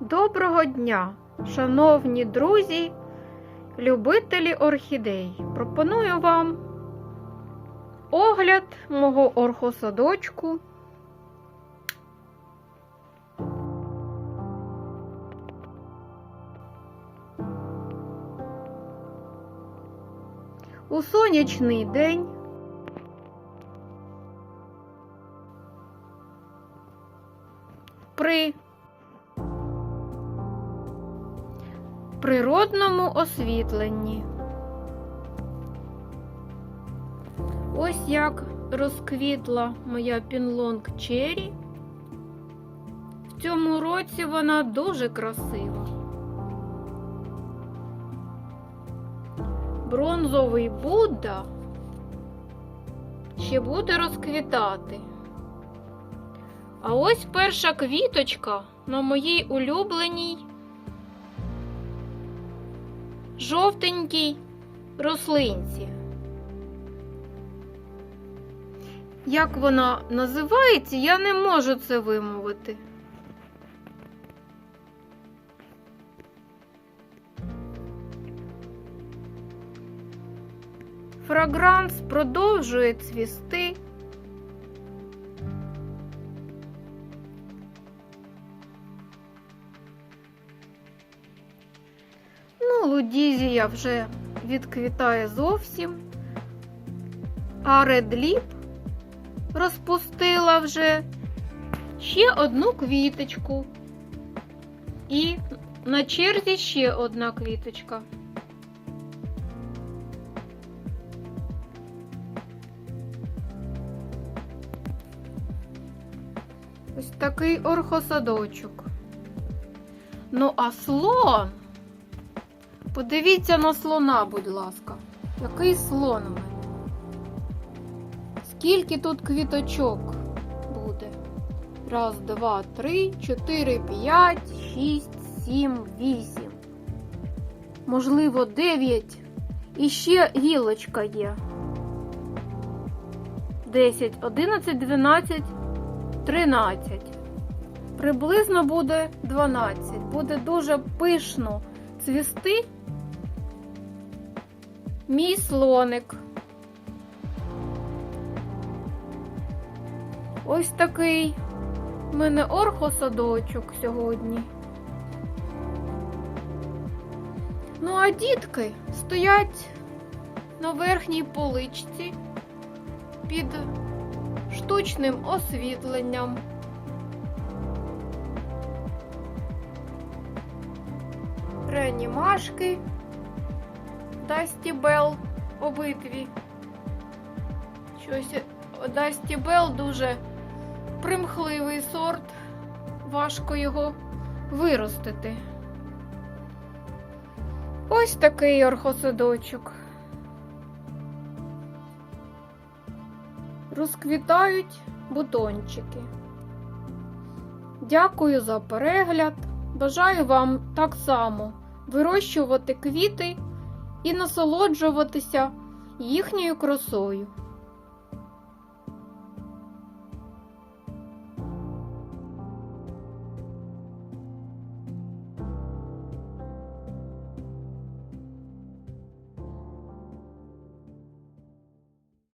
Доброго дня, шановні друзі, любителі орхідей. Пропоную вам огляд мого орхосадочку. У сонячний день при природному освітленні. Ось як розквітла моя пінлонг Черрі. В цьому році вона дуже красива. Бронзовий Будда ще буде розквітати. А ось перша квіточка на моїй улюбленій жовтенькій рослинці. Як вона називається, я не можу це вимовити. Фрагранс продовжує цвісти. Лудізія вже відквітає зовсім. А редліп розпустила вже ще одну квіточку. І на черзі ще одна квіточка. Ось такий орхосадочок. Ну, а слон. Подивіться на слона, будь ласка. Який слон у мене? Скільки тут квіточок буде? Раз, два, три, чотири, п'ять, шість, сім, вісім. Можливо, дев'ять. І ще гілочка є. Десять, одинадцять, дванадцять, тринадцять. Приблизно буде 12. Буде дуже пишно цвісти мій слоник. Ось такий в мене орхосадочок сьогодні. Ну, а дітки стоять на верхній поличці під штучним освітленням. Реанімашки. Дасті Белл обидві. Щось Дасті Белл дуже примхливий сорт, важко його виростити. Ось такий орхосадочок. Розквітають бутончики. Дякую за перегляд. Бажаю вам так само вирощувати квіти і насолоджуватися їхньою красою.